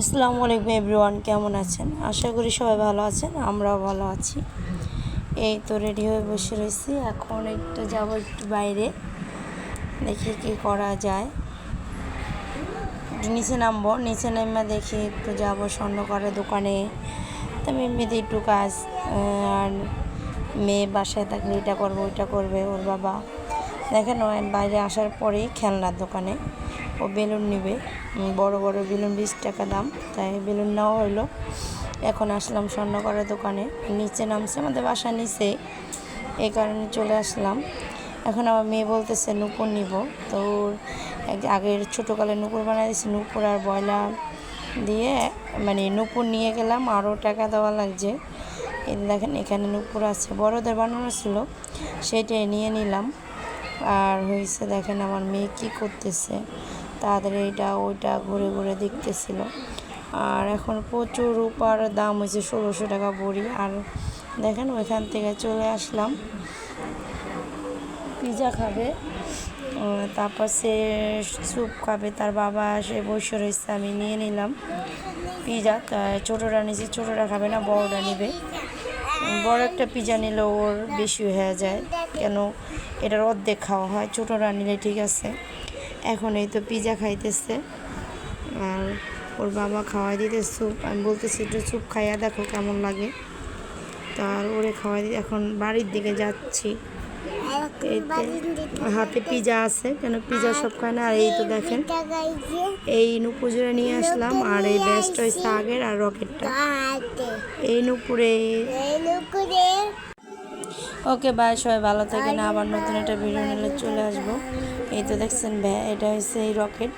আসসালামু আলাইকুম এভরিওয়ান, কেমন আছেন? আশা করি সবাই ভালো আছেন, আমরাও ভালো আছি। এই তো রেডি হয়ে বসে রয়েছি। এখন একটু যাব একটু বাইরে, দেখি কি করা যায়। একটু নিচে নামবো, নিচে নেমে দেখি একটু যাব স্বর্ণকারের দোকানে। তো এমনিতে একটু কাজ আর মেয়ে বাসায় থাকলে এটা করব, ওইটা করবে, ওর বাবা। দেখেন, বাইরে আসার পরেই খেলনার দোকানে। ও বেলুন নিবে। বড় বড় বেলুন, বিশ টাকা দাম। তাই বেলুন নেওয়া হলো এখন আসলাম স্বর্ণকারের দোকানে। নিচে নামছে আমাদের বাসা নিচে। এই কারণে চলে আসলাম। এখন আমার মেয়ে বলতেছে, নুপুর নিব। তো ওর আগের ছোটোকালে নুপুর বানাই দিয়েছে। নুপুর আর ব্রয়লার দিয়ে মানে নুপুর নিয়ে গেলাম। আরও টাকা দেওয়া লাগছে। দেখেন, এখানে নুপুর আছে। বড়দের বানানো ছিল। সেটাই নিয়ে নিলাম। আর হয়েছে দেখেন আমার মেয়ে কী করতেছে। তাদের এইটা ওইটা ঘুরে ঘুরে দেখতেছিল। আর এখন প্রচুর রূপার দাম হয়েছে ষোলোশো টাকা বড়ি আর দেখেন ওইখান থেকে চলে আসলাম। পিজা খাবে। তারপর সে স্যুপ খাবে। তার বাবা সে বসে রয়েছে, আমি নিয়ে নিলাম পিজা। ছোটোটা নিচে ছোটোটা খাবে না বড়টা নেবে। বড় একটা পিজা নিলে ওর বেশি হয়ে যায়। কেন? এটার অর্ধেক খাওয়া হয়। ছোটোটা নিলে ঠিক আছে। এখন এই তো পিজা খাইতেছে। আর ওর বাবা খাওয়াই দিতে স্যুপ আমি বলতেছি একটু স্যুপ খাইয়া দেখো কেমন লাগে। তার ওরে খাওয়াই দিতে এখন বাড়ির দিকে যাচ্ছি। হাতে পিজা আছে কেন পিজা সব খায় না? আর এই তো দেখেন এই নুপুজোরে নিয়ে আসলাম। আর এই ব্যাসটা হয়েছে আগের আর রকেটটা। এই নুপুরে ওকে বাই সবাই ভালো থাকে না আবার নতুন একটা ভিডিও নিলে চলে আসব। এই তো দেখছেন ভ্যা এটা হচ্ছে এই রকেট